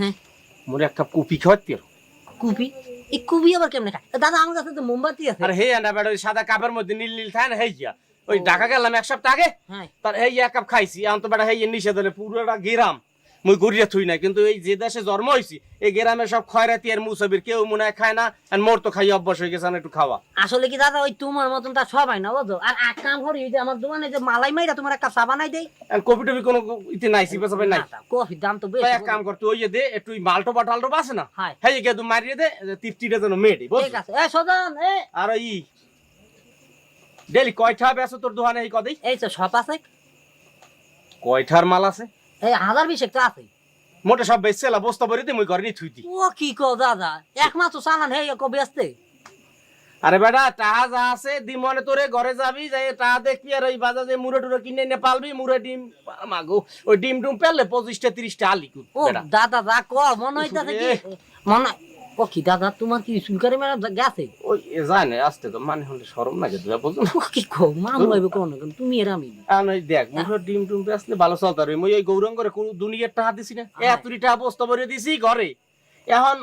হ্যাঁ। মোরে এক কাপ কফি খাওয়াতে? কুপি? এই কুপি আবার কেমনে খায়? দাদা আমার কাছে তো মোমবাতি আছে। আরে হে না বেটা ওই সাদা কাপের মধ্যে নীল নীল থাকে না হেই গিয়া। ওই ঢাকা গেলাম এক সপ্তাহ আগে। হ্যাঁ। তার হেই এক কাপ খাইছি। এখন তো বেটা হেই নিষেধ হলে পুরোটা গেরাম। মুই গড়িয়া থুই না কিন্তু এই যে দেশে জন্ম হয়েছি এই গেরামে সব খয়রাতি আর মুসাবির কেউ মনে হয় খায় না আর মোর তো খাই অভ্যাস হয়ে গেছে না একটু খাওয়া। আসলে কি দাদা ওই তোমার মতন তা সবাই না বুঝো আর এক কাম করি যে আমার দোকানে যে মালাই মাইরা তোমার একটা চা বানাই দেই। আর কফি টফি কোনো ইতি নাই সিপে সাপে নাই। কফির দাম তো বেশি এক কাম কর তুই ওই দে একটু মালটো বা টালটো আছে না? হয়। গিয়ে তুই মারিয়ে দে তৃপ্তিটা যেন মেয়েটি ঠিক আছে। এ সদন এ। আর ওই ডেলি কয়টা বেসো তোর দোকানে এই কদেই এই তো সব আছে। কয়টার মাল আছে? এই হাজার বিশেক তো আছে। মোটে সব বেচছেলা বস্তা ভরে মুই ঘরে নিয়ে থুই দি ও কি কো দাদা? একমাত্র চালান হে কো বেচতে। আরে বেটা টাহা যা আছে দিমনে তোরে ঘরে যাবি যাই টাহা দেখবি আর ওই বাজারে মুড়ে টুড়ে কিনে নে পালবি মুড়ে ডিম মাগো ওই ডিম ডুম পেলে পঁচিশটা তিরিশটা আলি কুত ও দাদা যা ক মনে হইতাছে কি মনে ও কি দাদা তোমার কি মেরা গেছে? ওই যায় না আসতে তো মানে হলে কি কো মান কোন তুমি এর আমি আর দেখ মুঠো ডিম টুম আসলে ভালো চলতে মই মুই ওই গৌরঙ্গরে কোন দুনিয়ার টাকা দিছি না। হ্যাঁ। এত টাহা বস্তা ভরে দিছি ঘরে। এখন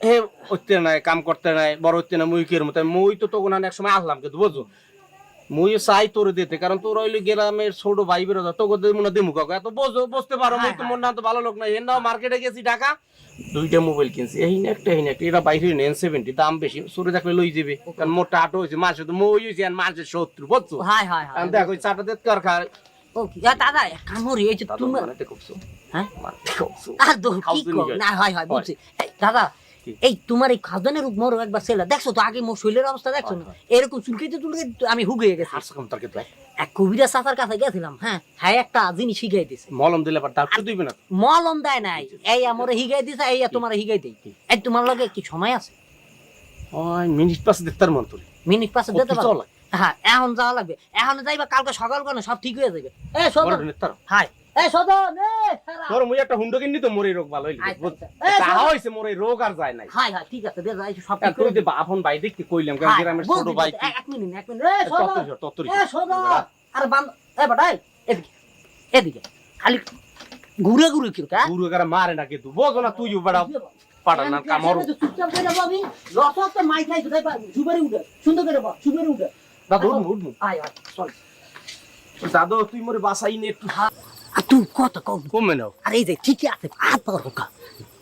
হে হচ্ছে নাই কাম করতে নাই বড় হচ্ছে না মুইকের মতো? মুই তো তখন এক সময় আসলাম কিন্তু বুঝছ মুই চাই তোর দিতে কারণ তোর ওইলে গ্রামের ছোট ভাই বেরো তোকে মনে দেমু কাকা। এত বোঝো বুঝতে পারো মুই তো হ্যাঁ, মন না তো ভালো লোক নাই। এর নাও মার্কেটে গেছি ঢাকা দুইটা মোবাইল কিনছি। এই না একটা এই না একটা এটা বাইরে নেন সেভেন্টি দাম বেশি। সরে থাকলে লই যাবে কারণ মোটা আটো হয়েছে মাসে তো মই হয়েছে আর মাসের শত্রু বুঝছ? হাই হাই আর দেখ চাটা দেখ কার খা ও কি দাদা এক কাম করি এই যে তুমি হ্যাঁ? আর দো কি খাওয়াতে কো নিয়ে না হয় হয় বুঝছি। দাদা? এই তোমার এই খাজনের উপর মোর একবার ছেলে। দেখছ তো আগে মোর শরীরের অবস্থা দেখছ না? এরকম চুলকাইতে চুলকাইতে আমি হুগিয়ে গেছি। এক কবিরা চাচার কাছে গেছিলাম হ্যাঁ? হ্যাঁ একটা জিনিস শিখাই দিছে। মলম দিলে আবার ডাক্তার দিবে না মলম দেয় নাই। এই আমার হিগাই দিছে এই তোমার হিগাই দেই। এই তোমার লগে কি সময় আছে? ওই মিনিট পাস দেখতার মন তোর মিনিট পাঁচে দিতে পারো? হ্যাঁ এখন যাওয়া লাগবে। এখন যাইবা কালকে সকাল করে সব ঠিক হয়ে যাবে এ সদন বড় নেতার হাই এ সদন এ খারাপ। তোর মুই একটা হুন্ডো কিনি তো মোর রোগ ভালো হইলি। আচ্ছা, আচ্ছা। এই, তাহা হইছে মোর রোগ আর যায় নাই। হাই হাই ঠিক আছে দে যাই সব আর ঠিক করে তুই দে। আপন ভাই দেখতে কইলাম কারণ গ্রামের ছোট ভাই এক- এক মিনিট এক মিনিট। এ সদন তত্ত্বই তত্ত্বই এ সদন আরে বান্ধ এ বাটাই এদিকে এদিকে খালি ঘুরে ঘুরে কি কা? গুরু এগারা মারে না কিন্তু। বোঝো না তুই বড় পাড়া না কামড়। চুপচাপ করে যাবি লসত তো মাই খাই তাই সুপারি উঠে সুন্দর করে বল সুপারি উঠে। দাদু উঠমু উঠমু আয় আয় চল। দাদু তুই মোরে বাসাই নে একটু। আর তুই কত কম? কমে নাও। আর এই যে ঠিকই আছে হাত পাওয়ার হোকা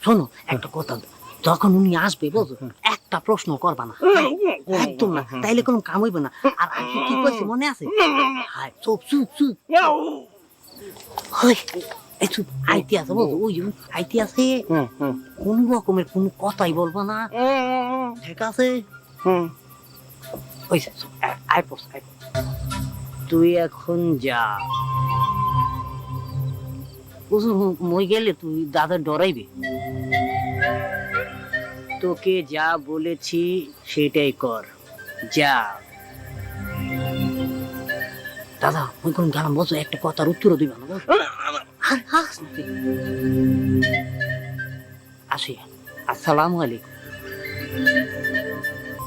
শোনো একটা কথা যখন উনি আসবে বুঝো একটা প্রশ্ন করবা না। একদম না তাইলে কোনো কাম হইবে না। আর আগে কি কইছে মনে আছে? হায় চুপ চুপ চুপ। হই এই চুপ আইতে আছে বুঝো ওই আইতে আছে কোন রকমের কোনো কথাই বলবা না। ঠিক আছে? হুম। ওই পড়ছ। তুই এখন যা। মই গেলে তুই দাদা ডরাইবে? তোকে যা বলেছি সেটাই কর যা। দাদা মই কোন গেলাম বলছো একটা কথার উত্তর দিবা না। আসি আসসালামু আলাইকুম।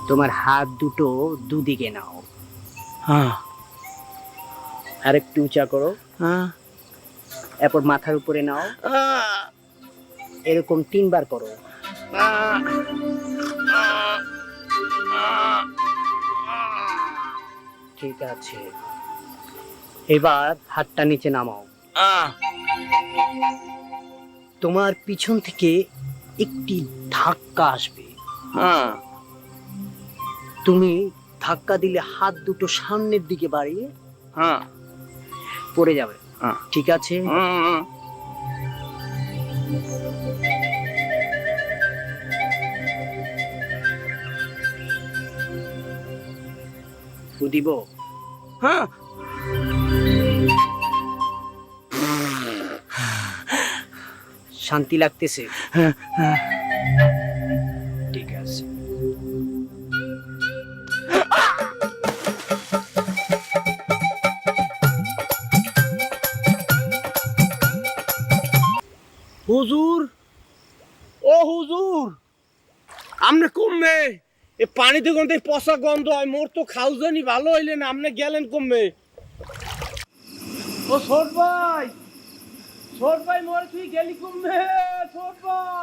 তোমার হাত দুটো দুদিকে নাও। হ্যাঁ। আরেকটু উঁচা করো। হ্যাঁ। এরপর মাথার উপরে নাও। এরকম তিনবার করো। ঠিক আছে। এবার হাতটা নিচে নামাও। তোমার পিছন থেকে একটি ধাক্কা আসবে। তুমি ধাক্কা দিলে হাত দুটো সামনের দিকে বাড়িয়ে পড়ে যাবে। ঠিক আছে? দিব হ্যাঁ। শান্তি লাগতেছে। ঠিক হুজুর? ও হুজুর! আপনি কমবে? এ পানিতে গন্ধে পচা গন্ধ হয়, মোর তো খাউজানি ভালো হইলে না আপনি গেলেন কমবে। ও ছোট ভাই ছোট ভাই মোর তুই গেলি কমবে? ছোট ভাই